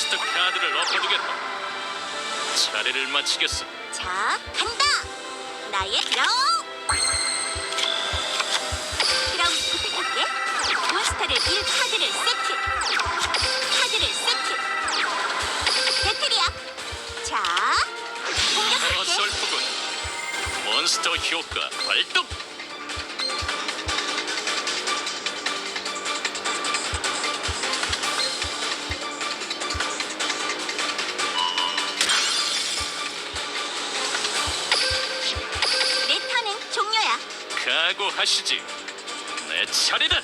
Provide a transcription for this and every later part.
몬스터 카드를 엎어두겠다. 차례를 마치겠어. 자 간다 나의 드라우 드라우 부탁할게 몬스터를 1 카드를 세트 카드를 세트 배틀이야 자 공격할게 어설프군. 몬스터 효과 발동. 각오하시지. 내 차례다. 오.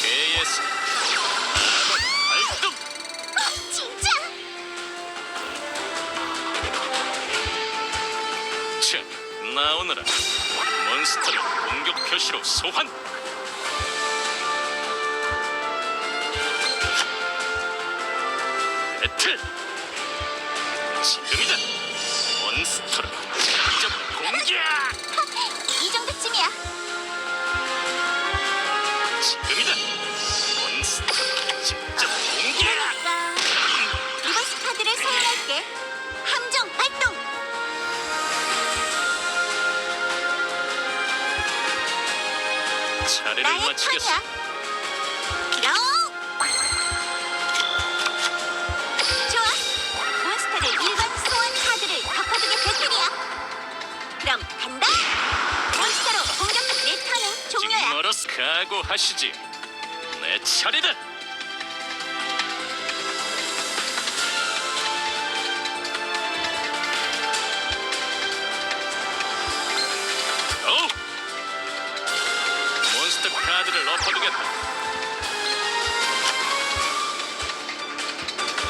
KS 마법 발동. 어, 진짜 자, 나오너라. 몬스터를 공격 표시로 소환. 지금이다. 몬스터로 직접. 그러니까 리버스 카드를 사용할게 함정 발동 차례를 나의 마치겠어. 턴이야 각오하시지. 내 차례다. 오! 몬스터 카드를 엎어두겠다.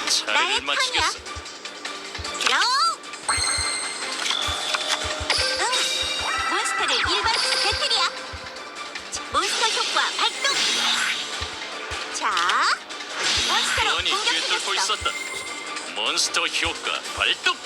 차례를 나의 마치겠어. 드라우 있었다. 몬스터 효과 발동.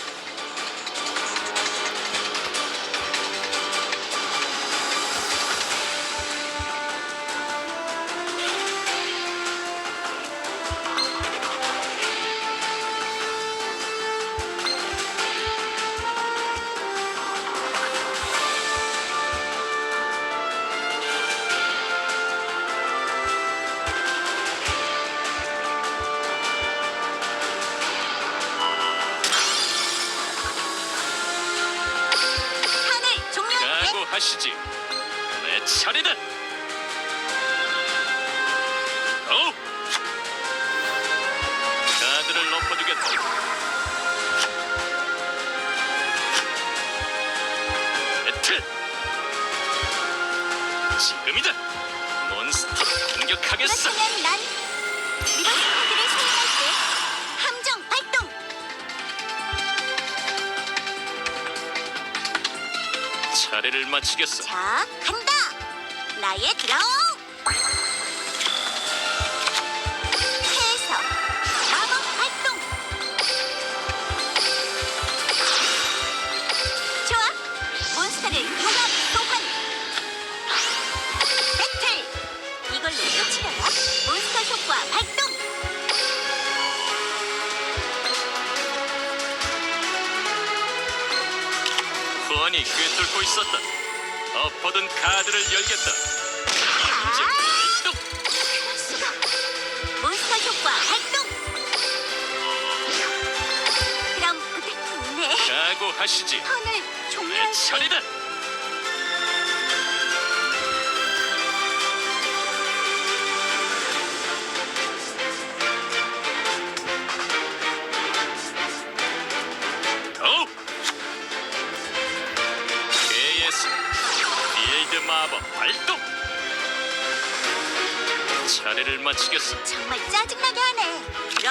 마치겠어. 자 간다 나의 드라우 엎어둔 카드를 열겠다. 발동. 할 수가 몬스터 효과 발동 그럼 부탁드리네 각오하시지. 턴을 내 종료할게 차례다. 마치겠어. 정말 짜증나게 하네. 드로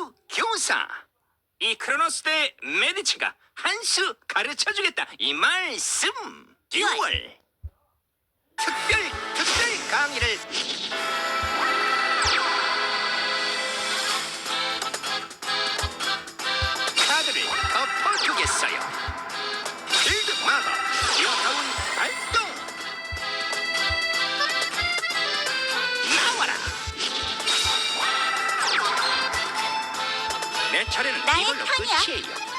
인류 교사. 이 크로노스 대 메디치가 한 수 가르쳐주겠다. 이 말씀. 듀얼. 특별 특별 강의를 차례는 나의 이걸로 턴이야. 끝이에요.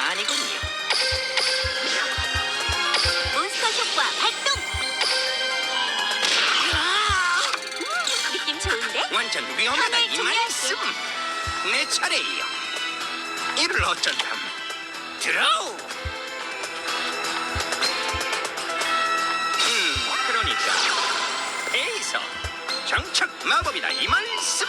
별거 아니군요. 몬스터 효과 발동. 음, 느낌 좋은데? 완전 위험하다 이. 말씀. 내 차례예요. 이를 어쩐담. 드로우. 음, 그러니까 페이서 정착 마법이다 이 말씀.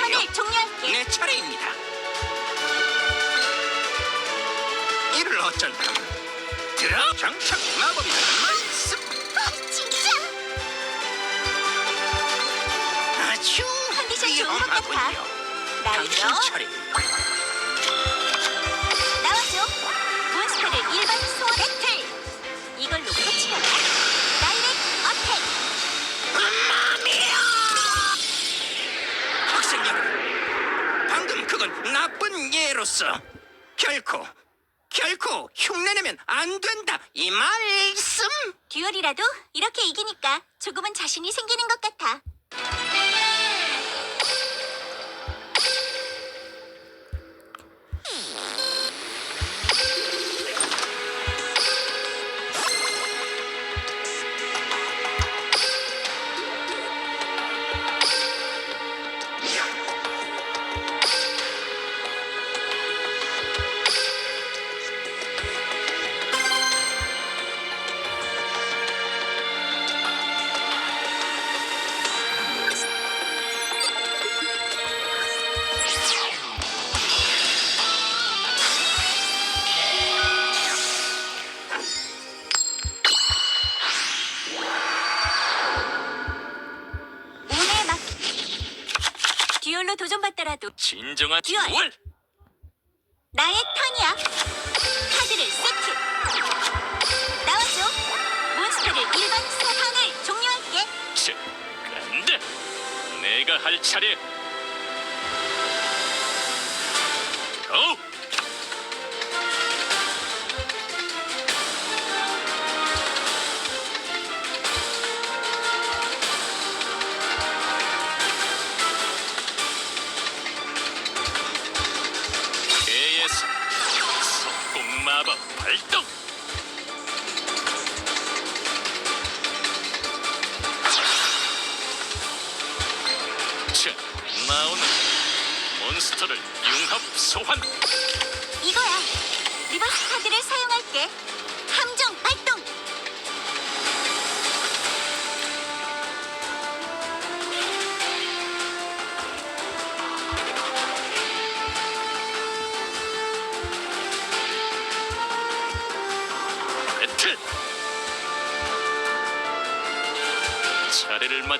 턴을 종료할게. 내 차례입니다. 이를 어쩐담. 들어 정착. 말씀 어, 진짜. 아주 컨디션 좋은 것 같아. 위험하군요. 날 당신. 차례. 예로서 결코 결코 흉내내면 안 된다 이 말씀. 듀얼이라도 이렇게 이기니까 조금은 자신이 생기는 것 같아. 진정한 듀얼. 듀얼. 나의 턴이야. 카드를 세트. 나와줘. 몬스터를 일반 소환을 종료할게. 자, 간다. 내가 할 차례.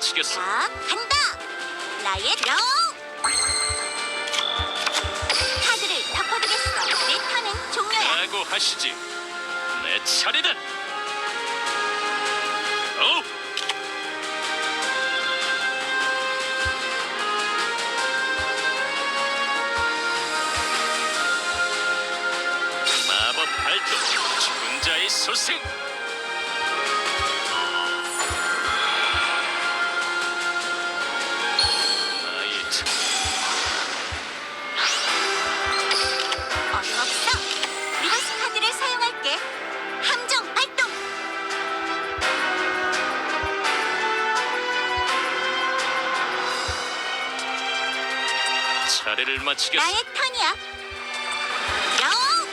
차례를 마치겠어. 자, 간다. 나의 드로우. 카드를 덮어두겠어. 내 턴은 종료야. 라고 하시지. 내 차례다. 오! 마법 발동 죽은 자의 소생 마치겠어. 나의 턴이야. 드로우.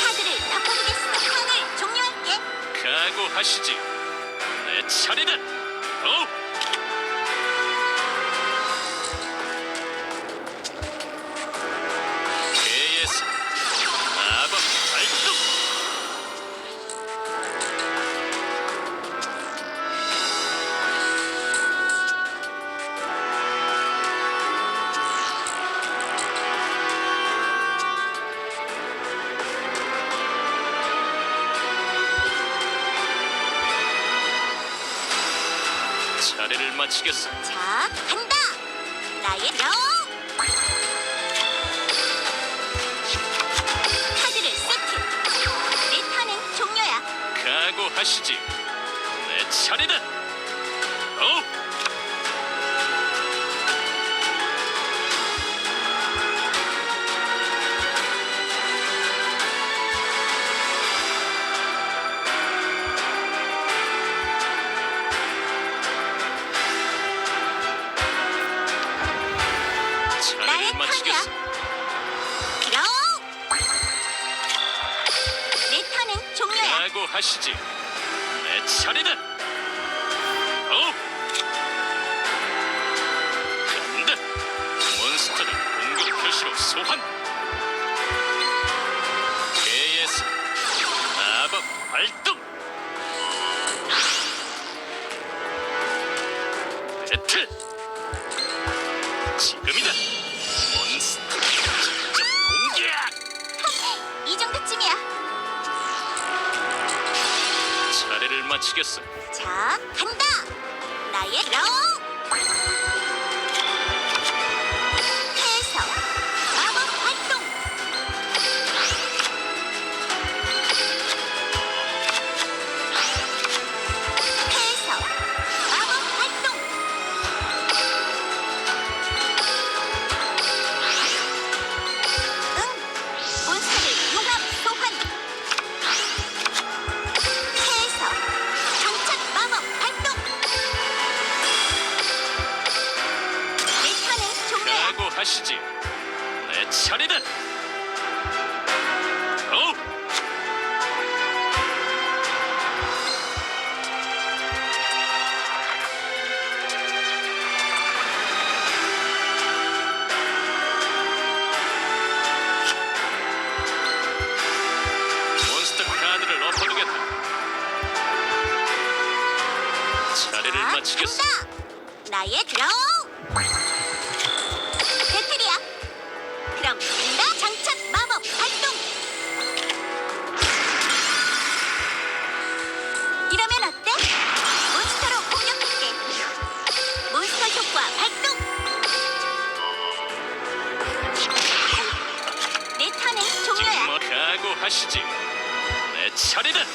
카드를 덮어두겠어. 턴을 종료할게. 각오하시지. 내 차례다. 오! 자, 간다. 나의 드로우. 카드를 세트. 내 턴은 종료야. 각오하시지. 내 차례다. 하시지. 내 차례다. 오! 간다. 몬스터를 공격 표시로 소환. 마치겠어. 자, 간다. 나의 드로 하시지. 내 차례다. 오! 몬스터 카드를 엎어두겠다. 차례를 자, 마치겠어. 간다. 나의 드로우. 하시지. 내 차례다.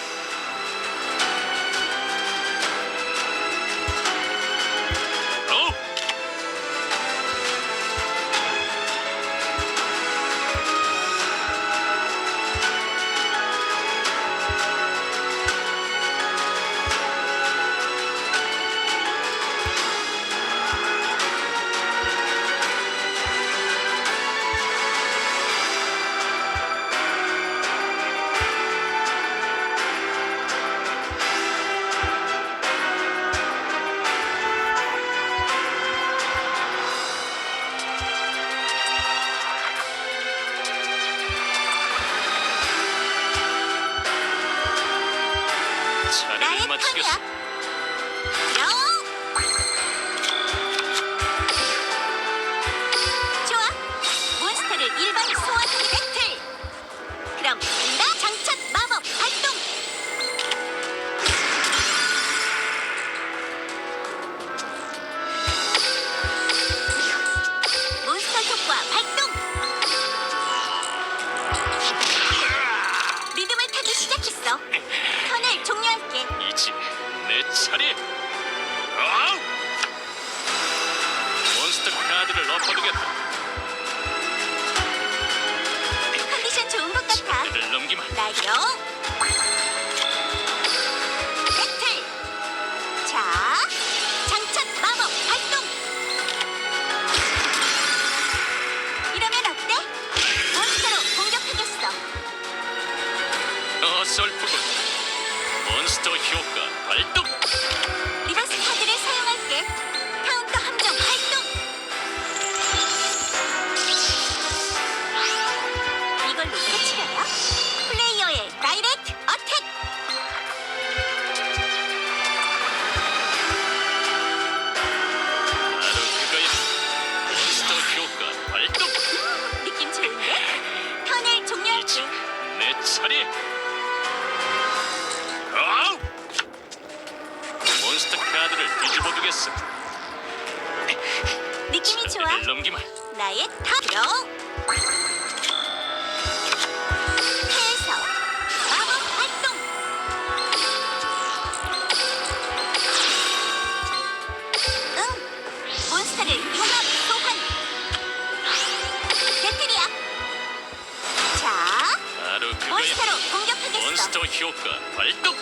살이. 아우! 몬스터 카드를 뒤집어 두겠어. 느낌이 좋아. 넘기만 나의 탑 효과 발동!